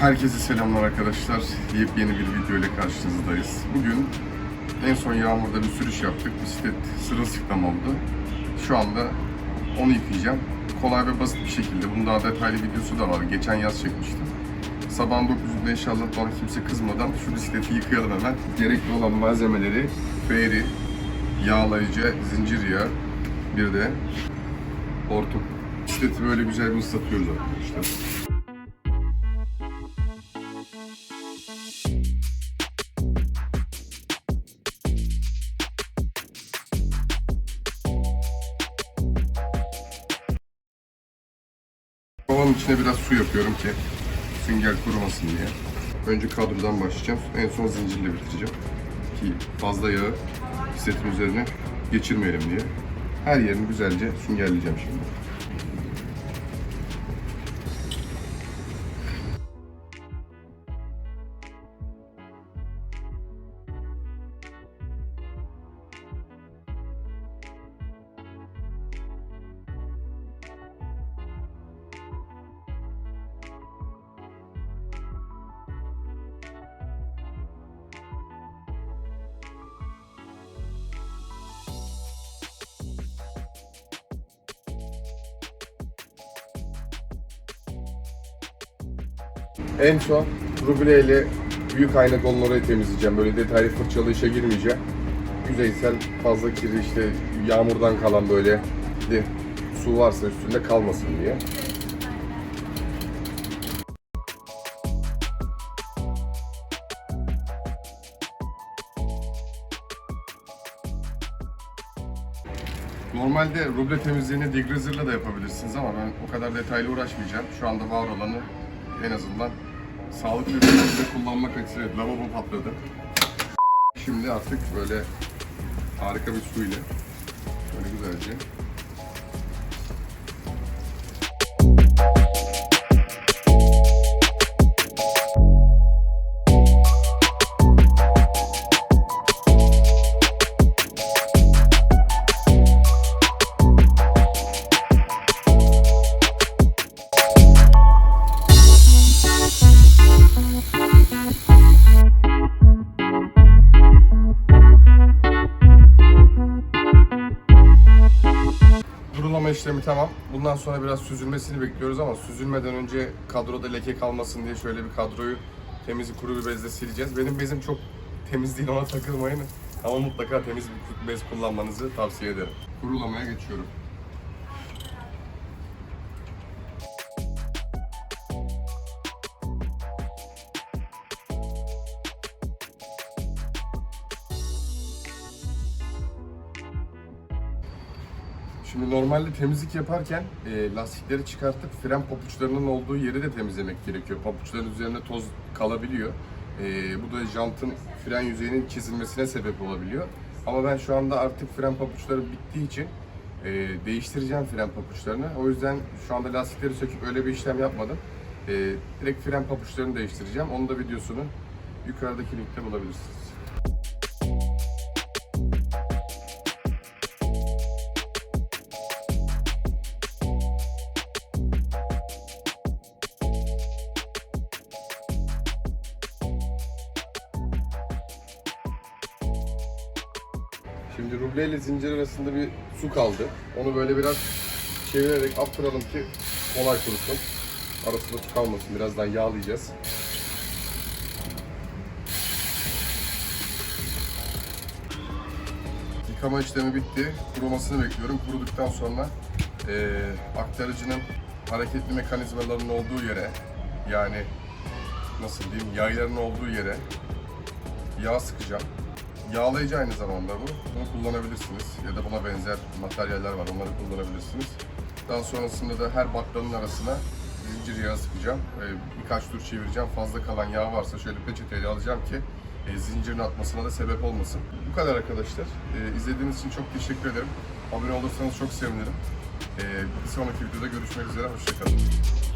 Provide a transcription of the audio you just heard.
Herkese selamlar arkadaşlar. Yepyeni bir video ile karşınızdayız. Bugün en son yağmurda bir sürüş yaptık. Bisiklet sırılsıklam oldu. Şu anda onu yıkayacağım. Kolay ve basit bir şekilde. Bunun daha detaylı videosu da var. Geçen yaz çekmiştim. Sabahın 9'unda inşallah bana kimse kızmadan şu bisikleti yıkayalım hemen. Gerekli olan malzemeleri fairy, yağlayıcı, zincir yağı, bir de hortum. Bisikleti böyle güzel bir ıslatıyoruz arkadaşlar. Kovanın içine biraz su yapıyorum ki sünger kurumasın diye. Önce kadrodan başlayacağım. En son zincirle bitireceğim. Ki fazla yağı bisikletin üzerine geçirmeyelim diye. Her yerini güzelce süngerleyeceğim şimdi. En son rubile ile büyük ayna kolunu orayı temizleyeceğim. Böyle detaylı fırçalı işe girmeyeceğim. Yüzeysel fazla kiri işte yağmurdan kalan böyle de su varsa üstünde kalmasın diye. Normalde ruble temizliğini degreaser'la da yapabilirsiniz ama ben o kadar detaylı uğraşmayacağım. Şu anda var olanı en azından sağlıklı şekilde kullanmak açısından lavabo patladı. Şimdi artık böyle harika bir su ile böyle güzelce işlemi tamam. Bundan sonra biraz süzülmesini bekliyoruz ama süzülmeden önce kadroda leke kalmasın diye şöyle bir kadroyu temiz kuru bir bezle sileceğiz. Benim bezim çok temiz değil ona takılmayın. Ama mutlaka temiz bir bez kullanmanızı tavsiye ederim. Kurulamaya geçiyorum. Şimdi normalde temizlik yaparken e, lastikleri çıkartıp fren papuçlarının olduğu yeri de temizlemek gerekiyor. Papuçların üzerine toz kalabiliyor. E, bu da jantın fren yüzeyinin çizilmesine sebep olabiliyor. Ama ben şu anda artık fren papuçları bittiği için e, değiştireceğim fren papuçlarını. O yüzden şu anda lastikleri söküp öyle bir işlem yapmadım. E, direkt fren papuçlarını değiştireceğim. Onun da videosunu yukarıdaki linkte bulabilirsiniz. Şimdi ruble ile zincir arasında bir su kaldı. Onu böyle biraz çevirerek attıralım ki kolay kurusun. Arasında su kalmasın. Birazdan yağlayacağız. Yıkama işlemi bitti. Kurumasını bekliyorum. Kuruduktan sonra eee aktarıcının hareketli mekanizmalarının olduğu yere yani nasıl diyeyim yayların olduğu yere yağ sıkacağım. Yağlayıcı aynı zamanda bu. Bunu kullanabilirsiniz ya da buna benzer materyaller var onları kullanabilirsiniz. Daha sonrasında da her baklanın arasına zincir yağı sıkacağım. Ee, birkaç tur çevireceğim. Fazla kalan yağ varsa şöyle peçeteyle alacağım ki e, zincirin atmasına da sebep olmasın. Bu kadar arkadaşlar. Ee, izlediğiniz için çok teşekkür ederim. Abone olursanız çok sevinirim. Ee, bir sonraki videoda görüşmek üzere. Hoşçakalın.